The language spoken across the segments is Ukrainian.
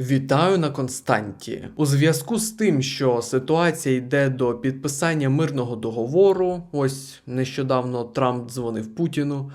Вітаю на Константі. У зв'язку з тим, що ситуація йде до підписання мирного договору, ось нещодавно Трамп дзвонив Путіну.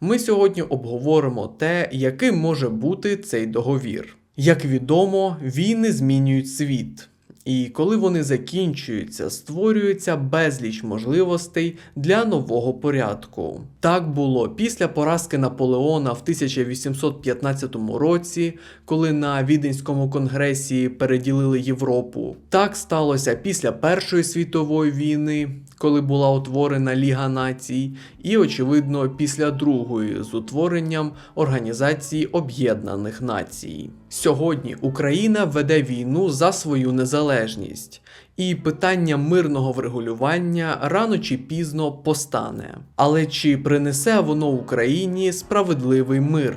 Ми сьогодні обговоримо те, яким може бути цей договір. Як відомо, війни змінюють світ. І коли вони закінчуються, створюється безліч можливостей для нового порядку. Так було після поразки Наполеона в 1815 році, коли на Віденському конгресі переділили Європу. Так сталося після Першої світової війни, коли була утворена Ліга націй, і, очевидно, після Другої з утворенням Організації Об'єднаних Націй. Сьогодні Україна веде війну за свою незалежність, і питання мирного врегулювання рано чи пізно постане. Але чи принесе воно Україні справедливий мир?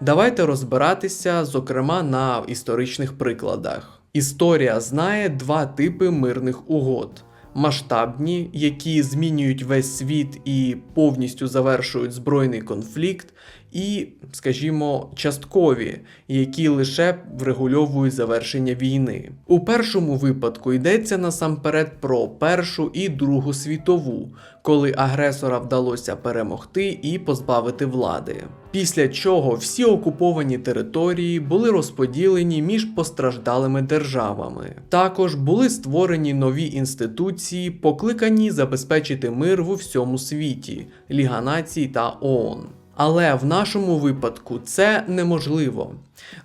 Давайте розбиратися, зокрема, на історичних прикладах. Історія знає два типи мирних угод. Масштабні, які змінюють весь світ і повністю завершують збройний конфлікт, і, скажімо, часткові, які лише врегульовують завершення війни. У першому випадку йдеться насамперед про Першу і Другу світову, коли агресора вдалося перемогти і позбавити влади. Після чого всі окуповані території були розподілені між постраждалими державами. Також були створені нові інституції, покликані забезпечити мир в усьому світі Ліга націй та ООН. Але в нашому випадку це неможливо.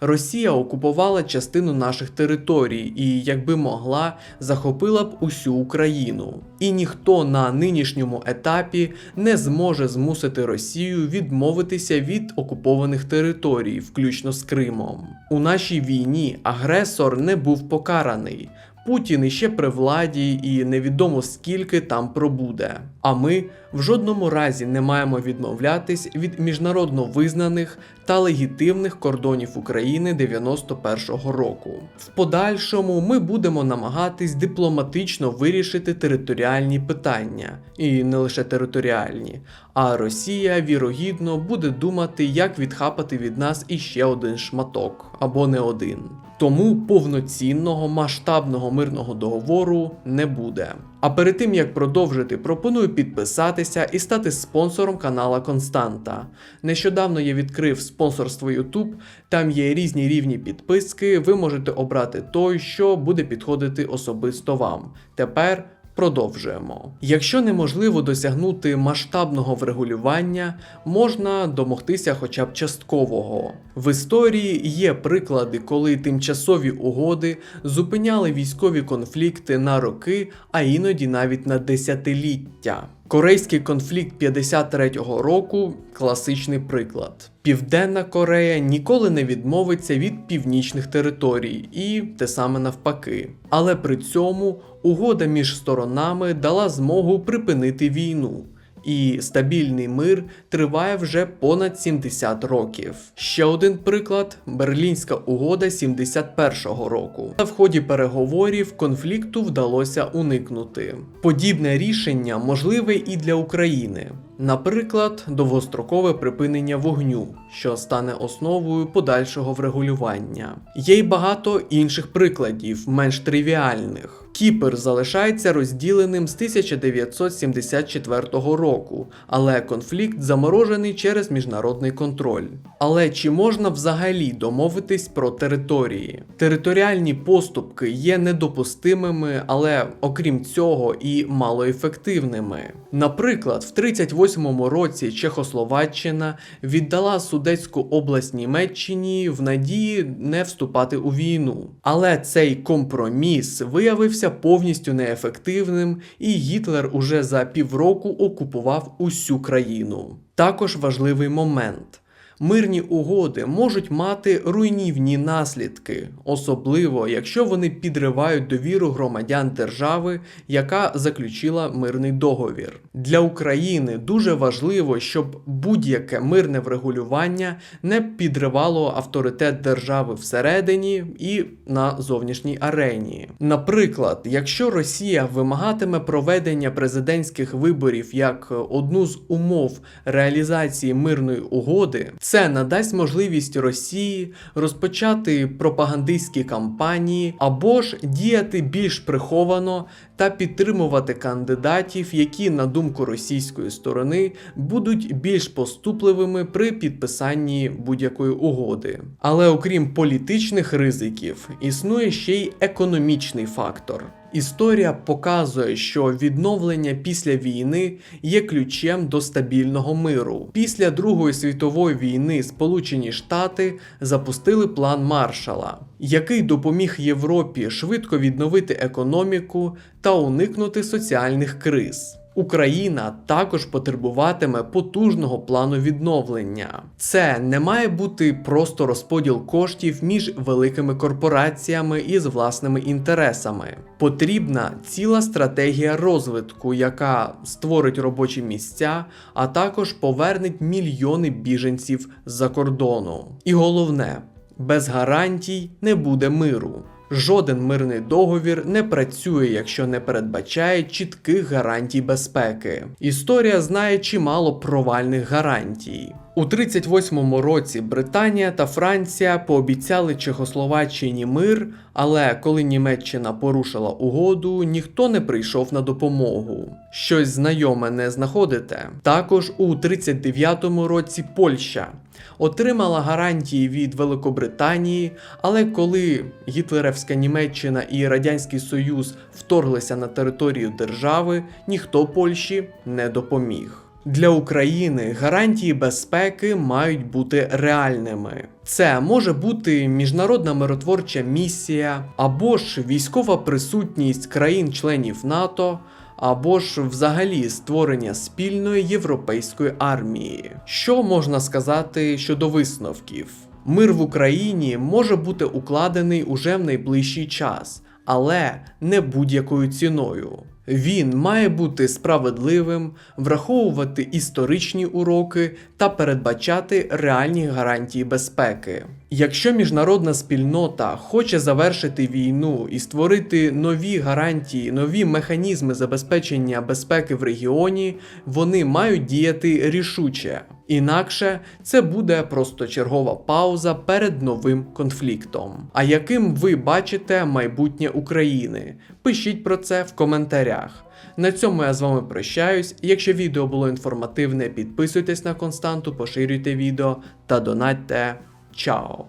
Росія окупувала частину наших територій і, якби могла, захопила б усю Україну. І ніхто на нинішньому етапі не зможе змусити Росію відмовитися від окупованих територій, включно з Кримом. У нашій війні агресор не був покараний. Путін іще при владі і невідомо скільки там пробуде. А ми в жодному разі не маємо відмовлятись від міжнародно визнаних та легітимних кордонів України 91-го року. В подальшому ми будемо намагатись дипломатично вирішити територіальні питання, і не лише територіальні. А Росія вірогідно буде думати, як відхапати від нас іще один шматок або не один. Тому повноцінного масштабного мирного договору не буде. А перед тим як продовжити, пропоную підписатися і стати спонсором канала Константа. Нещодавно я відкрив спонсорство YouTube, там є різні рівні підписки. Ви можете обрати той, що буде підходити особисто вам. Тепер. Продовжуємо. Якщо неможливо досягнути масштабного врегулювання, можна домогтися хоча б часткового. В історії є приклади, коли тимчасові угоди зупиняли військові конфлікти на роки, а іноді навіть на десятиліття. Корейський конфлікт 53-го року класичний приклад. Південна Корея ніколи не відмовиться від північних територій, і те саме навпаки. Але при цьому угода між сторонами дала змогу припинити війну. І стабільний мир триває вже понад 70 років. Ще один приклад Берлінська угода 71-го року. Та в ході переговорів конфлікту вдалося уникнути. Подібне рішення можливе і для України. Наприклад, довгострокове припинення вогню, що стане основою подальшого врегулювання. Є й багато інших прикладів, менш тривіальних. Кіпр залишається розділеним з 1974 року, але конфлікт заморожений через міжнародний контроль. Але чи можна взагалі домовитись про території? Територіальні поступки є недопустимими, але окрім цього і малоефективними. Наприклад, в 38-му році Чехословаччина віддала Судецьку область Німеччині в надії не вступати у війну. Але цей компроміс виявився повністю неефективним, і Гітлер уже за півроку окупував усю країну. Також важливий момент. Мирні угоди можуть мати руйнівні наслідки, особливо якщо вони підривають довіру громадян держави, яка заключила мирний договір. Для України дуже важливо, щоб будь-яке мирне врегулювання не підривало авторитет держави всередині і на зовнішній арені. Наприклад, якщо Росія вимагатиме проведення президентських виборів як одну з умов реалізації мирної угоди, Це надасть можливість Росії розпочати пропагандистські кампанії або ж діяти більш приховано та підтримувати кандидатів, які, на думку російської сторони, будуть більш поступливими при підписанні будь-якої угоди. Але окрім політичних ризиків, існує ще й економічний фактор. Історія показує, що відновлення після війни є ключем до стабільного миру. Після Другої світової війни Сполучені Штати запустили план Маршала, який допоміг Європі швидко відновити економіку та уникнути соціальних криз. Україна також потребуватиме потужного плану відновлення. Це не має бути просто розподіл коштів між великими корпораціями із власними інтересами. Потрібна ціла стратегія розвитку, яка створить робочі місця, а також повернеть мільйони біженців з-за кордону. І головне, без гарантій не буде миру. Жоден мирний договір не працює, якщо не передбачає чітких гарантій безпеки. Історія знає чимало провальних гарантій. У 38-му році Британія та Франція пообіцяли Чехословаччині мир, але коли Німеччина порушила угоду, ніхто не прийшов на допомогу. Щось знайоме не знаходите. Також у 39-му році Польща отримала гарантії від Великобританії, але коли гітлерівська Німеччина і Радянський Союз вторглися на територію держави, ніхто Польщі не допоміг. Для України гарантії безпеки мають бути реальними. Це може бути міжнародна миротворча місія, або ж військова присутність країн-членів НАТО, або ж взагалі створення спільної європейської армії. Що можна сказати щодо висновків? Мир в Україні може бути укладений уже в найближчий час, але не будь-якою ціною. Він має бути справедливим, враховувати історичні уроки та передбачати реальні гарантії безпеки. Якщо міжнародна спільнота хоче завершити війну і створити нові гарантії, нові механізми забезпечення безпеки в регіоні, вони мають діяти рішуче. Інакше це буде просто чергова пауза перед новим конфліктом. А яким ви бачите майбутнє України? Пишіть про це в коментарях. На цьому я з вами прощаюсь. Якщо відео було інформативне, підписуйтесь на константу, поширюйте відео та донатьте. 叫